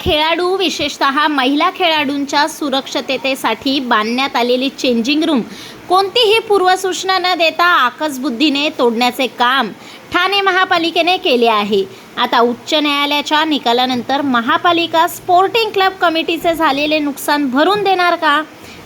खेळाडू विशेषतः महिला खेळाडूंच्या सुरक्षिततेसाठी बांधण्यात आलेली चेंजिंग रूम कोणतीही पूर्वसूचना न देता आकसबुद्धीने तोडण्याचे काम ठाणे महापालिकेने केले आहे. आता उच्च न्यायालयाच्या निकालानंतर महापालिका स्पोर्टिंग क्लब कमिटीचे झालेले नुकसान भरून देणार का?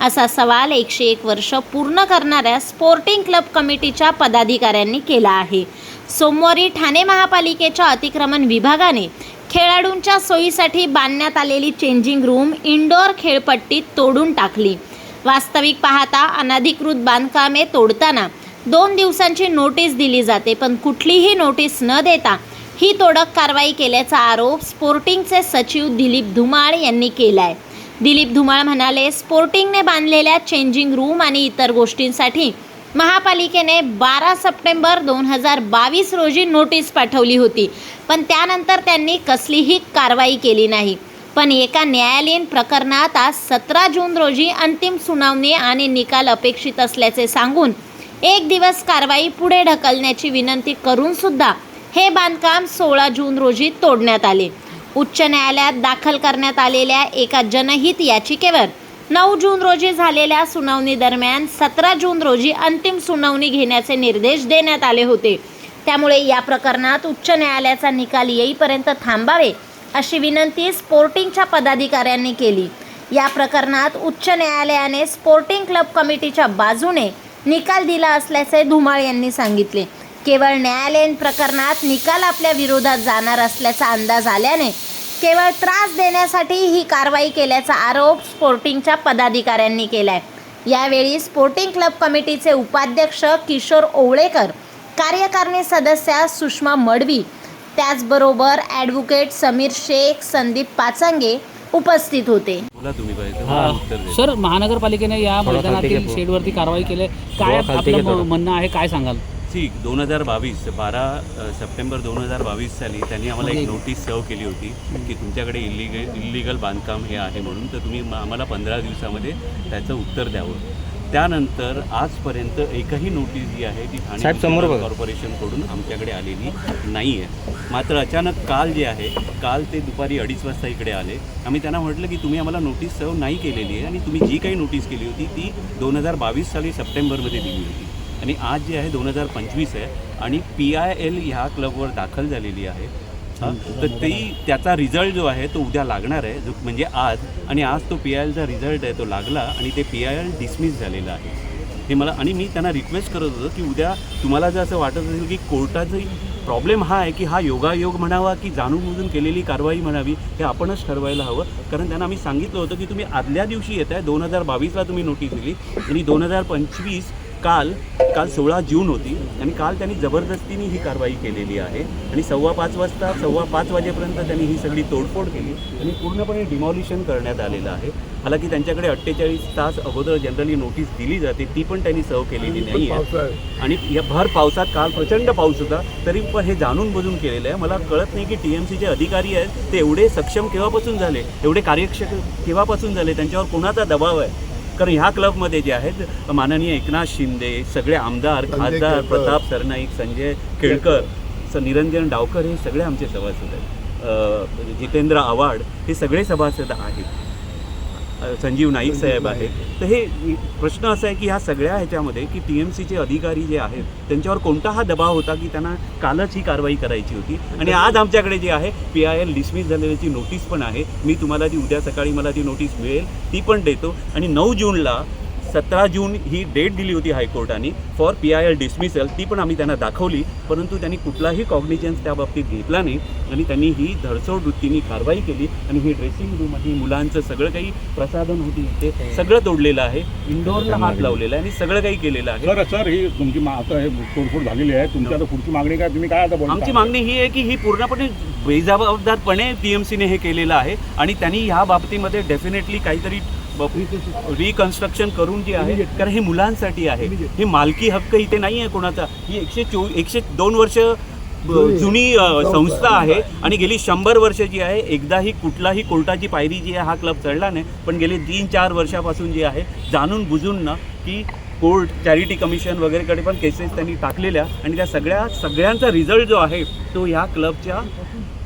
असा सवाल एकशे एक वर्ष पूर्ण करणाऱ्या स्पोर्टिंग क्लब कमिटीच्या पदाधिकाऱ्यांनी केला आहे. सोमवारी ठाणे महापालिकेच्या अतिक्रमण विभागाने खेळाडूंच्या सोयीसाठी बांधण्यात आलेली चेंजिंग रूम इंडोर खेळपट्टीत तोडून टाकली. वास्तविक पाहता अनधिकृत बांधकामे तोडताना दोन दिवसांची नोटीस दिली जाते पण कुठलीही नोटीस न देता ही तोडक कारवाई केल्याचा आरोप स्पोर्टिंगचे सचिव दिलीप धुमाळ यांनी केलाय. दिलीप धुमाळ म्हणाले स्पोर्टिंगने बांधलेल्या चेंजिंग रूम आणि इतर गोष्टींसाठी महापालिकेने बारा सप्टेंबर दोन हजार बावीस रोजी नोटीस पाठवली होती. पण त्यानंतर त्यांनी कसलीही कारवाई केली नाही. पण एका न्यायालयीन प्रकरणात आज सतरा जून रोजी अंतिम सुनावणी आणि निकाल अपेक्षित असल्याचे सांगून एक दिवस कारवाई पुढे ढकलण्याची विनंती करून सुद्धा हे बांधकाम सोळा जून रोजी तोडण्यात आले. उच्च न्यायालयात दाखल करण्यात आलेल्या एका जनहित याचिकेवर नऊ जून रोजी झालेल्या सुनावणी दरम्यान सतरा जून रोजी अंतिम सुनावणी घेण्याचे निर्देश देण्यात आले होते. त्यामुळे या प्रकरणात उच्च न्यायालयाचा निकाल येईपर्यंत थांबावे अशी विनंती स्पोर्टिंगच्या पदाधिकाऱ्यांनी केली. या प्रकरणात उच्च न्यायालयाने स्पोर्टिंग क्लब कमिटीच्या बाजूने निकाल दिला असल्याचे धुमाळ यांनी सांगितले. केवळ न्यायालयीन प्रकरणात निकाल आपल्या विरोधात जाणार असल्याचा अंदाज आल्याने केवळ त्रास देण्यासाठी ही कारवाई केल्याचा आरोप स्पोर्टिंगच्या पदाधिकाऱ्यांनी केलाय. यावेळी स्पोर्टिंग क्लब कमिटीचे उपाध्यक्ष किशोर ओवळेकर कार्यकारिणी सदस्या सुषमा मडवी त्याचबरोबर ॲडव्होकेट समीर शेख संदीप पाचंगे उपस्थित होते. हा सर महानगरपालिकेने या मैदानातील. शेडवरती कारवाई केली. काय आपलं म्हणणं आहे काय सांगाल? ठीक दोन हजार बावीस बारा सप्टेंबर दोन हजार बावीस साली त्यांनी आम्हाला एक नोटीस सर्व केली होती की तुमच्याकडे इलिगल इलिगल बांधकाम हे आहे म्हणून तर तुम्ही आम्हाला पंधरा दिवसामध्ये त्याचं उत्तर द्यावं. त्यानंतर आजपर्यंत एकही नोटीस जी आहे ती ठाणे. कॉर्पोरेशनकडून आमच्याकडे आलेली नाही आहे मात्र अचानक काल जे आहे काल ते दुपारी अडीच वाजता इकडे आले. आम्ही त्यांना म्हटलं की तुम्ही आम्हाला नोटीस सर्व नाही केलेली आहे आणि तुम्ही जी काही नोटीस केली होती ती दोन हजार बावीस साली सप्टेंबरमध्ये दिली होती. आणि आज जे आहे दोन हजार पंचवीस आहे आणि पी आय एल ह्या क्लबवर दाखल झालेली आहे. तर ती त्याचा रिझल्ट जो आहे तो उद्या लागणार आहे जो म्हणजे आज. आणि आज तो पी आय एलचा रिझल्ट आहे तो लागला आणि ते पी आय एल डिसमिस झालेलं आहे. हे मला आणि मी त्यांना रिक्वेस्ट करत होतो की उद्या तुम्हाला जर असं वाटत असेल की कोर्टाचा प्रॉब्लेम हा आहे की हा योगायोग म्हणावा की जाणूनबुजून केलेली कारवाई म्हणावी हे आपणच ठरवायला हवं. कारण त्यांना आम्ही सांगितलं होतं की तुम्ही आदल्या दिवशी येत आहे दोन हजार बावीसला तुम्ही नोटीस दिली. आणि दोन हजार पंचवीस काल काल सोळा जून होती आणि काल त्यांनी जबरदस्तीने ही कारवाई केलेली आहे. आणि सव्वा पाच वाजता सव्वा पाच वाजेपर्यंत त्यांनी ही सगळी तोडफोड केली आणि पूर्णपणे डिमॉलिशन करण्यात आलेलं आहे. मला की त्यांच्याकडे अठ्ठेचाळीस तास अगोदर जनरली नोटीस दिली जाते ती पण त्यांनी सर्व केलेली नाही आहे. आणि या भर पावसात काल प्रचंड पाऊस होता तरी पण हे जाणून बुजून केलेलं आहे. मला कळत नाही की टी एम सीचे अधिकारी आहेत ते एवढे सक्षम केव्हापासून झाले? एवढे कार्यक्षम केव्हापासून झाले? त्यांच्यावर कोणाचा दबाव आहे? कारण ह्या क्लबमध्ये जे आहेत माननीय एकनाथ शिंदे सगळे आमदार खासदार प्रताप सरनाईक संजय केळकर स निरंजन डावकर हे सगळे आमचे सभासद आहेत. जितेंद्र आव्हाड हे सगळे सभासद आहेत. संजीव नाईक साहेब आहेत. तर हे प्रश्न असा आहे की ह्या सगळ्या ह्याच्यामध्ये की टी एम सीचे अधिकारी जे आहेत त्यांच्यावर कोणता हा दबाव होता की त्यांना कालच ही कारवाई करायची होती? आणि आज आमच्याकडे जे आहे पी आय एल डिसमिस झालेल्याची नोटीस पण आहे. मी तुम्हाला ती उद्या सकाळी मला ती नोटीस मिळेल ती पण देतो. आणि नऊ जूनला सतरा जून ही डेट दिली होती हायकोर्टाने for P I L dismissal ती पण आम्ही त्यांना दाखवली परंतु त्यांनी कुठलाही कॉग्निजन्स त्या बाबतीत घेतला नाही आणि त्यांनी ही धडसोड वृत्तीने कारवाई केली आणि ही ड्रेसिंग रूम ही मुलांचं सगळं काही प्रसाधन होती ते सगळं तोडलेलं आहे. इंडोरला हात लावलेला आहे आणि सगळं काही केलेलं आहे. सर सर ही तुमची मा- आता हे तोडफोड झालेली आहे. तुमची आता पुढची मागणी काय? तुम्ही काय आता बोलता? आमची मागणी ही आहे की ही पूर्णपणे बेजबाबदारपणे टी एम सीने हे केलेलं आहे आणि त्यांनी ह्या बाबतीमध्ये डेफिनेटली काहीतरी रिकन्स्ट्रक्शन करून जी आहे कारण हे मुलांसाठी आहे. ही मालकी हक्क इथे नाही आहे कोणाचा. ही एकशे चो एकशे दोन वर्ष जुनी संस्था आहे. आणि गेली शंभर वर्ष जी आहे एकदाही कुठलाही कोर्टाची पायरी जी आहे हा क्लब चढला नाही. पण गेले तीन चार वर्षापासून जी आहे जाणून बुजून ना की कोर्ट चॅरिटी कमिशन वगैरेकडे पण केसेस त्यांनी टाकलेल्या. आणि त्या सगळ्या सगळ्यांचा रिझल्ट जो आहे तो ह्या क्लबच्या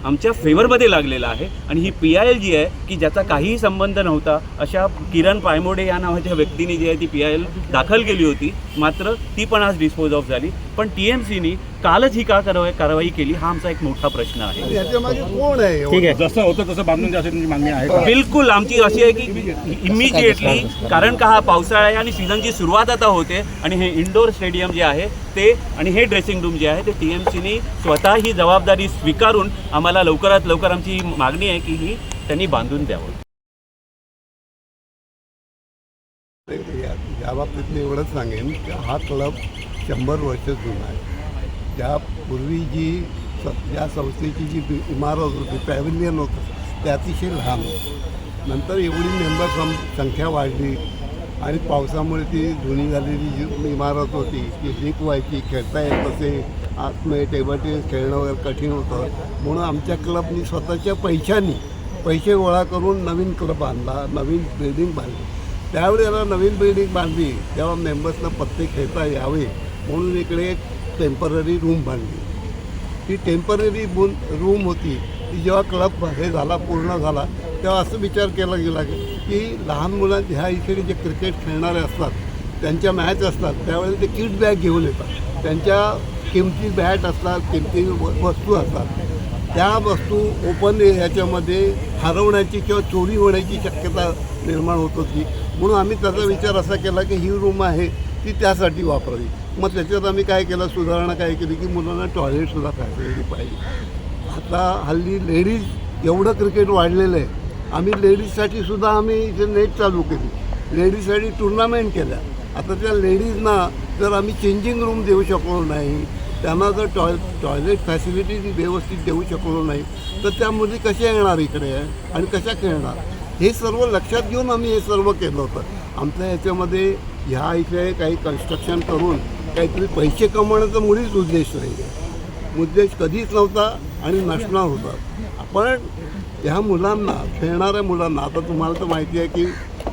आमच्या फेवरमध्ये लागलेला आहे आणि ही पी आय एल जी आहे की ज्याचा काहीही संबंध नव्हता अशा किरण पायमोडे या नावाच्या व्यक्तीने जी आहे ती पी आय एल दाखल केली होती मात्र ती पण आज डिस्पोज ऑफ झाली. पण टी एम सीनी कालच ही का कारवाई कारवाई केली? हा आमचा एक मोठा प्रश्न आहे. कोण आहे? ठीक आहे. जसं होतं तसं बांधून द्या अशी तुमची मागणी आहे. बिलकुल आमची अशी आहे की इमिजिएटली कारण का हा पावसाळा आहे आणि सीझनची सुरुवात आता होते आणि हे इंडोर स्टेडियम जे आहे ते आणि हे ड्रेसिंग रूम जे आहे ते टी एम सीनी स्वतः ही जबाबदारी स्वीकारून आम्हाला लवकरात लवकर आमची ही मागणी आहे की ही त्यांनी बांधून द्यावं. या या बाबतीत मी एवढंच सांगेन की हा क्लब शंभर वर्ष जुना आहे. त्यापूर्वी जी स ज्या संस्थेची जी इमारत होती पॅव्हिलियन होतं ते अतिशय लहान होतं. नंतर एवढी मेंबर सं संख्या वाढली आणि पावसामुळे ती जुनी झालेली जी इमारत होती ती लीक व्हायची खेळता येत नसे आतमध्ये टेबल टेनिस खेळणं वगैरे कठीण होतं. म्हणून आमच्या क्लबनी स्वतःच्या पैशांनी पैसे गोळा करून नवीन क्लब बांधला नवीन बिल्डिंग बांधली. त्यावेळेला नवीन बिल्डिंग बांधली तेव्हा मेंबर्सना पत्ते खेळता यावे म्हणून इकडे टेंपररी रूम बांधली. ती टेंपररी बून रूम होती. ती जेव्हा क्लब हे झाला पूर्ण झाला तेव्हा असं विचार केला गेला की लहान मुलांचे ह्या इथे जे क्रिकेट खेळणारे असतात त्यांच्या मॅच असतात त्यावेळेला ते किट बॅग घेऊन येतात. त्यांच्या किमती बॅट असतात किमती व- वस्तू असतात. त्या वस्तू ओपन ह्याच्यामध्ये हरवण्याची किंवा चोरी होण्याची शक्यता निर्माण होत होती. म्हणून आम्ही त्याचा विचार असा केला की ही रूम आहे ती त्यासाठी वापरावी. मग त्याच्यात आम्ही काय केलं सुधारणा काय केली की मुलांना टॉयलेटसुद्धा फॅसिलिटी पाहिजे. आता हल्ली लेडीज एवढं क्रिकेट वाढलेलं आहे. आम्ही लेडीजसाठी सुद्धा आम्ही इथे नेट चालू केली. लेडीजसाठी टुर्नामेंट केल्या. आता त्या लेडीजना जर आम्ही चेंजिंग रूम देऊ शकलो नाही त्यांना जर टॉय टॉयलेट फॅसिलिटी व्यवस्थित देऊ शकलो नाही तर त्या मुली कशा येणार इकडे? आणि कशा खेळणार? हे सर्व लक्षात घेऊन आम्ही हे सर्व केलं होतं. आमच्या ह्याच्यामध्ये ह्या इथे काही कन्स्ट्रक्शन करून काहीतरी पैसे कमवण्याचा मुळीच उद्देश नाही. उद्देश कधीच नव्हता आणि नसणार होता पण ह्या मुलांना खेळणाऱ्या मुलांना आता तुम्हाला तर माहिती आहे की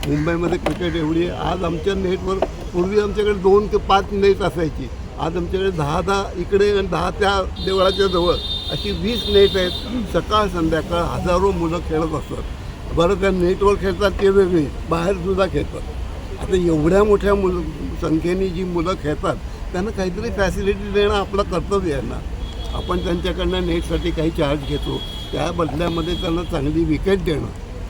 मुंबईमध्ये क्रिकेट एवढी आहे. आज आमच्या नेटवर पूर्वी आमच्याकडे दोन ते पाच नेट असायची. आज आमच्याकडे दहा दहा इकडे आणि दहा त्या देवळाच्या जवळ अशी वीस नेट आहेत. सकाळ संध्याकाळ हजारो मुलं खेळत असतात. बरं त्या नेटवर खेळतात ते वेगळी बाहेरसुद्धा खेळतात. आता एवढ्या मोठ्या मुल संख्येने जी मुलं खेळतात त्यांना काहीतरी फॅसिलिटी देणं आपलं कर्तव्य आहे ना. आपण त्यांच्याकडनं नेटसाठी काही चार्ज घेतो त्या बदल्यामध्ये त्यांना चांगली विकेट देणं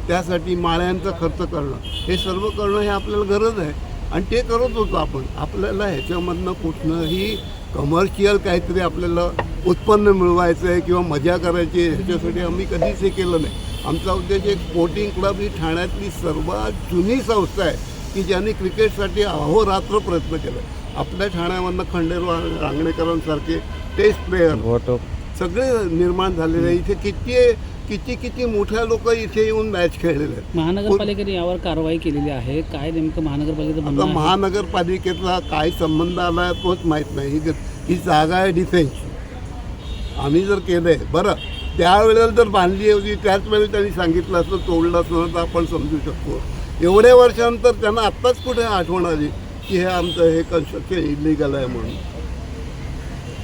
त्यासाठी माळ्यांचा खर्च करणं हे सर्व करणं हे आपल्याला गरज आहे. आणि ते करत होतो आपण. आपल्याला ह्याच्यामधनं कुठनंही कमर्शियल काहीतरी आपल्याला उत्पन्न मिळवायचं आहे किंवा मजा करायची आहे ह्याच्यासाठी आम्ही कधीच हे केलं नाही. आमचा उद्देश एक स्पोर्टिंग क्लब ही ठाण्यातली सर्वात जुनी संस्था आहे. की ज्यांनी क्रिकेटसाठी अहोरात्र प्रयत्न केला. आपल्या ठाण्यामधनं खंडेराव रांगणेकरांसारखे टेस्ट प्लेयर सगळे निर्माण झालेले आहे. इथे किती किती किती मोठ्या लोक इथे येऊन मॅच खेळलेले आहेत. महानगरपालिकेने यावर कारवाई केलेली आहे. काय नेमकं महानगरपालिकेचं महानगरपालिकेचा काय संबंध आला आहे तोच माहीत नाही. ही ही जागा आहे डिफेन्सची आम्ही जर केलं आहे बरं. त्यावेळेला जर बांधली होती त्याच वेळेला त्यांनी सांगितलं असतं तोडलं असतं तर आपण समजू शकतो. एवढ्या वर्षानंतर त्यांना आत्ताच कुठे आठवण आली की हे आमचं हे कन्स्ट्रक्शन इलिगल आहे म्हणून?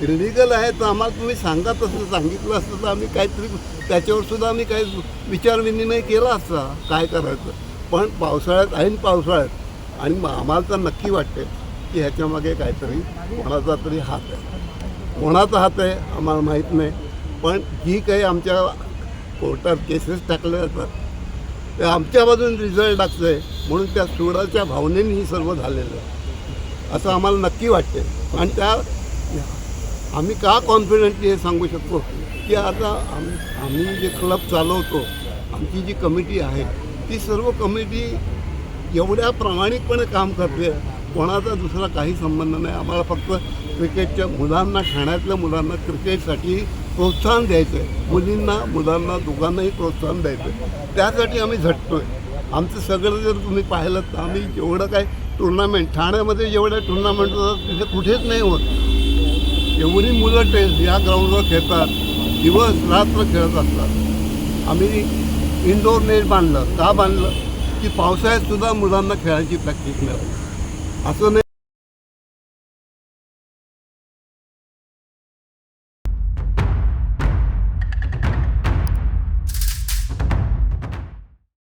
इलिगल आहे तर आम्हाला तुम्ही सांगा तसं. सांगितलं असतं तर आम्ही काहीतरी त्याच्यावर सुद्धा आम्ही काही विचारविनिमय केला असता काय करायचं. पण पावसाळ्यात ऐन पावसाळ्यात आणि आम्हाला तर नक्की वाटते की ह्याच्यामागे काहीतरी कोणाचा तरी हात आहे. कोणाचा हात आहे आम्हाला माहीत नाही. पण ही काही आमच्या कोर्टात केसेस टाकल्या जातात. आमच्या बाजून रिझल्ट लागतं आहे म्हणून त्या सुडाच्या भावनेने ही सर्व झालेलं आहे. असं आम्हाला नक्की वाटते आणि त्या आम्ही का कॉन्फिडंटली हे सांगू शकतो? की आता आम आम्ही जे क्लब चालवतो आमची जी कमिटी आहे ती सर्व कमिटी एवढ्या प्रामाणिकपणे काम करते कोणाचा दुसरा काही संबंध नाही. आम्हाला फक्त क्रिकेटच्या मुलांना ठाण्यातल्या मुलांना क्रिकेटसाठी प्रोत्साहन द्यायचं आहे. मुलींना मुलांना दोघांनाही प्रोत्साहन द्यायचं आहे. त्यासाठी आम्ही झटतो आहे आमचं सगळं जर तुम्ही पाहिलं तर आम्ही जेवढं काय टुर्नामेंट ठाण्यामध्ये जेवढ्या टुर्नामेंट होतात तिथे कुठेच नाही होत. एवढी मुलं टेस्ट या ग्राउंडवर खेळतात. दिवस रात्र खेळत असतात. आम्ही इंडोर नेट बांधलं. का बांधलं? की पावसाळ्यात सुद्धा मुलांना खेळायची प्रॅक्टिस मिळाली. असं नाही